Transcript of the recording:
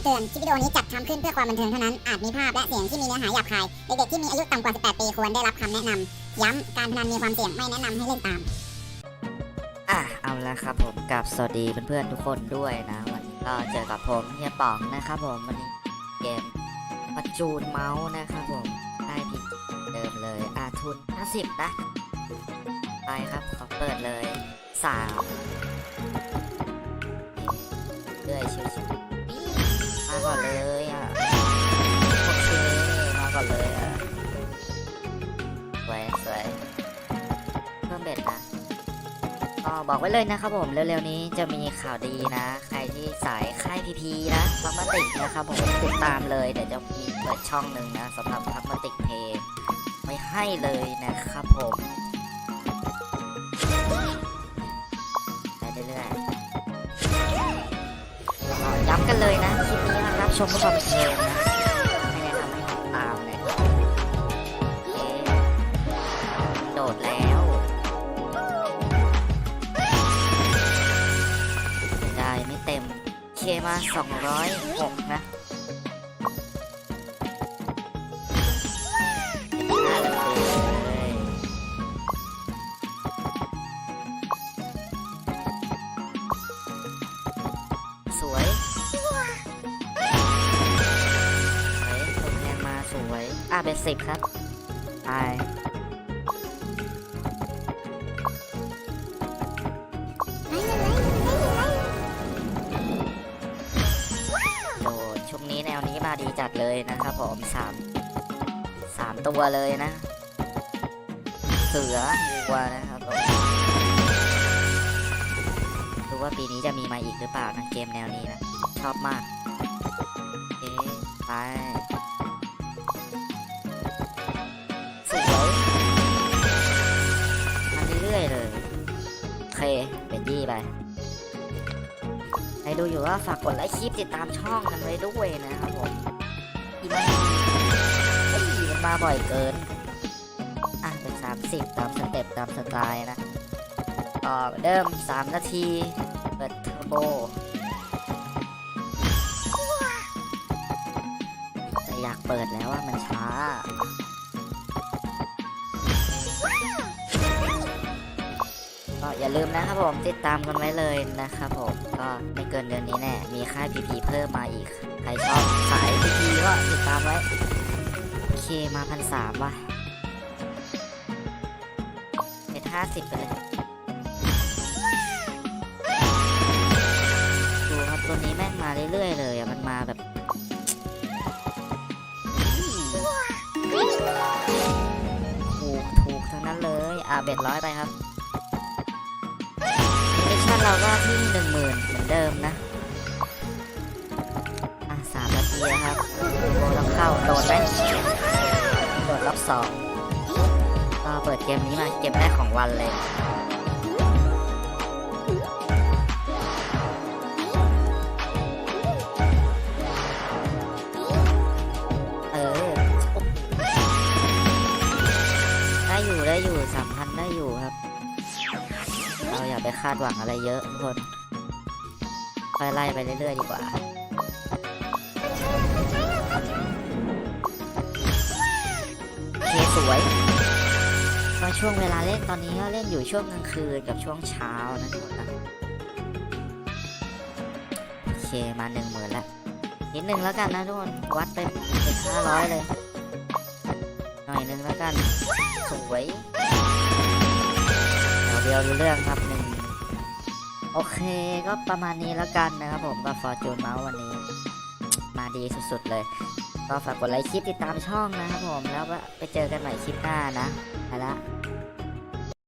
ำเตือน คลิปวิดีโอนี้จัดทำขึ้นเพื่อความบันเทิงเท่านั้น อาจมีภาพและเสียงที่มีเนื้อหาหยาบคาย เด็กๆที่มีอายุต่ำกว่า 18 ปีควรได้รับคำแนะนำ ย้ำการพนันมีความเสี่ยงไม่แนะนำให้เล่นตาม อะเอาละครับผมกับสวัสดีเพื่อนๆทุกคนด้วยนะวันนี้ก็เจอกับผมเฮียป๋องนะครับผมวันนี้เกมประจูนเมาส์นะครับผมได้พิมพ์เดิมเลยอาทุน 50 นะ ไปครับขอเปิดเลยสามเรื่อยชิวๆ บอกไว้เลยนะครับผมเร็วๆนี้จะมีข่าวดีนะ ใครที่สายค่ายพีพีนะพักมาติกนะครับผมติดตามเลยเดี๋ยวจะมีเปิดช่องหนึ่งนะสำหรับพักมาติกเพย์ไม่ให้เลยนะครับผมไปเรื่อยๆย้ำกันเลยนะคลิปนี้มารับชมเพื่อความบันเทิงนะไม่แนะนำให้ตามเลยโดดแล้ว มา206นะได้เลยสวยสวยตกแรงมาสวย อะเป็นสิบครับ ไป ดีจัดเลยนะครับผมสามสามตัวเลยนะ เสือวัวนะครับผมดูว่าปีนี้จะมีมาอีกหรือเปล่านะเกมแนวนี้นะ ชอบมากโอเคไปสวยมาเรื่อยๆเลยโอเคเป็นยี่ไปใครดูอยู่ก็ฝากกดไลค์คลิปติดตามช่องกันไว้ด้วยนะครับผม กไหมเฮ้ยมันมาบ่อยเกิน อะเป็นสามสิบตามสเต็ปตามสไตล์นะต่อเหมือเดิมนาที เปิดเทอร์โบแต่อยากเปิดแล้วว่ามันช้า ก็อย่าลืมนะครับผมติดตามกันไว้เลยนะครับผมก็ไม่เกินเดือนนี้แน่มีค่ายพีพีเพิ่มมาอีก ใครชอบสายพีพีก็ติดตามไว้เคมาพันสามว่ะเป็นห้าสิบไปเลยดูครับตัวนี้แม่งมาเรื่อยๆเลยอะมันมาแบบถูกถูกทั้งนั้นเลย อะเบ็ดร้อยไปครับ เราก็ที่หนึ่งหมื่นเหมือนเดิมนะสามนาทีนะครับโบต้องเข้าโดดไหมโดดรอบสองเราเปิดเกมนี้มาเกมแรกของวันเลย คาดหวังอะไรเยอะทุกคนค่อยไล่ไปเรื่อยๆดีกว่าเคสวยก็ช่วงเวลาเล่นตอนนี้ก็เล่นอยู่ช่วงกลางคืนกับช่วงเช้านะทุกคนนะโอเคมาหนึ่งหมื่นแล้วนิดนึงแล้วกันนะทุกคนวัดไปเป็นห้าร้อยเลย หน่อยนึงแล้วกัน สวยเดี๋ยวเดียวรู้เรื่องครับหนึ่ง โอเคก็ประมาณนี้แล้วกันนะครับผมกับ Fortune Mouse วันนี้ มาดีสุดๆเลย ก็ฝากกดไลค์คลิปติดตามช่องนะครับผม แล้วก็ไปเจอกันใหม่คลิปหน้านะไปละ